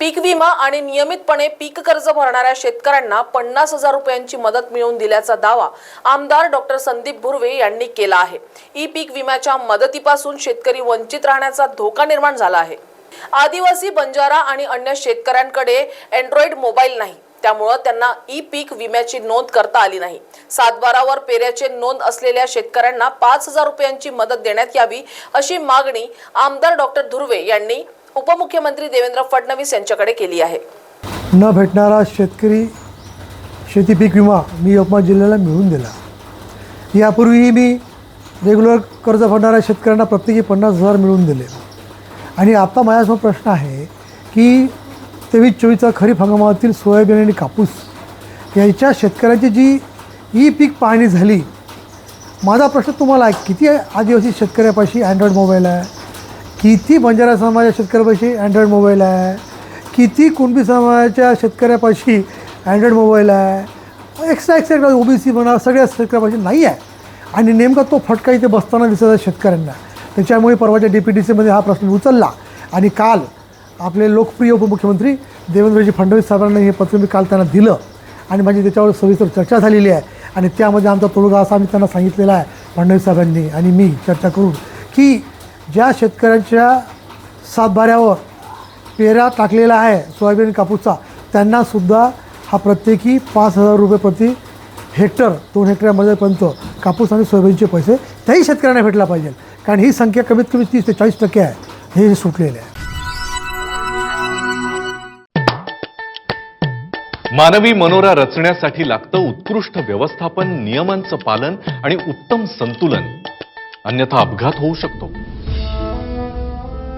पीक विमा आणि नियमितपणे पीक कर्ज भरणाऱ्या शेतकऱ्यांना पन्नास हजार रुपयांची मदत मिळवून दिल्याचा दावा आमदार डॉक्टर संदीप भुर्वे यांनी केला आहे. ई पीक विम्याच्या मदतीपासून शेतकरी वंचित राहण्याचा धोका निर्माण झाला आहे. आदिवासी बंजारा आणि अन्य शेतकऱ्यांकडे अँड्रॉइड मोबाईल नाही. त्यामुळं त्यांना ई पीक विम्याची नोंद करता आली नाही. सातबारावर पेऱ्याचे नोंद असलेल्या शेतकऱ्यांना पाच हजार रुपयांची मदत देण्यात यावी अशी मागणी आमदार डॉक्टर धुर्वे यांनी उपमुख्यमंत्री देवेंद्र फडणवीस यांच्याकडे केली आहे. न भेटणारा शेतकरी शेती पीक विमा मी यवतमाळ जिल्ह्याला मिळवून दिला. यापूर्वीही मी रेग्युलर कर्ज भरणाऱ्या शेतकऱ्यांना प्रत्येकी पन्नास हजार मिळवून दिले. आणि आता माझ्यासमोर प्रश्न आहे की तेवीस चोवीसचा खरीप हंगामातील सोयाबीन आणि कापूस याच्या शेतकऱ्यांची जी ई पीक पाहणी झाली माझा प्रश्न तुम्हाला आहे किती आदिवासी शेतकऱ्यापाशी अँड्रॉइड मोबाईल आहे? किती बंजारा समाजाच्या शेतकऱ्यापाशी अँड्रॉइड मोबाईल आहे? किती कुणबी समाजाच्या शेतकऱ्यापाशी अँड्रॉइड मोबाईल आहे? Extra extra O B C म्हणा सगळ्या शेतकऱ्यापाशी नाही आहे. आणि नेमका तो फटका इथे बसताना दिसत आहे शेतकऱ्यांना. त्याच्यामुळे परवाच्या डी पी डी सीमध्ये हा प्रश्न उचलला. आणि काल आपले लोकप्रिय उपमुख्यमंत्री देवेंद्रजी फडणवीस साहेबांना हे पत्र मी काल त्यांना दिलं. आणि माझी त्याच्यावर सविस्तर चर्चा झालेली आहे. आणि त्यामध्ये आमचा तोडगा असा आम्ही त्यांना सांगितलेला आहे फडणवीस साहेबांनी आणि मी चर्चा करून की ज्या शेतकऱ्यांच्या सातबाऱ्यावर पेरा टाकलेला आहे सोयाबीन कापूसचा त्यांनासुद्धा हा प्रत्येकी पाच हजार रुपये प्रति हेक्टर दोन हेक्टरमध्येपर्यंत कापूस आणि सोयाबीनचे पैसे त्याही शेतकऱ्यांना भेटला पाहिजे. कारण ही संख्या कमीत कमी तीस ते चाळीस टक्के आहे. हे सुटलेले आहे. मानवी मनोरा रचण्यासाठी लागतं उत्कृष्ट व्यवस्थापन नियमांचं पालन आणि उत्तम संतुलन. अन्यथा अपघात होऊ शकतो.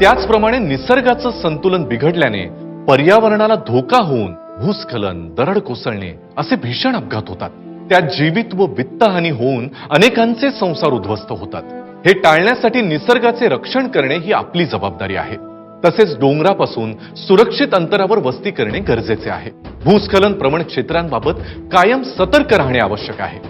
त्याचप्रमाणे निसर्गाचं संतुलन बिघडल्याने पर्यावरणाला धोका होऊन भूस्खलन दरड कोसळणे असे भीषण अपघात होतात. त्यात जीवित व वित्तहानी होऊन अनेकांचे संसार उद्ध्वस्त होतात. हे टाळण्यासाठी निसर्गाचे रक्षण करणे ही आपली जबाबदारी आहे. तसेच डोंगरापासून सुरक्षित अंतरावर वस्ती करणे गरजेचे आहे. भूस्खलन प्रवण क्षेत्रांबाबत कायम सतर्क राहणे आवश्यक आहे.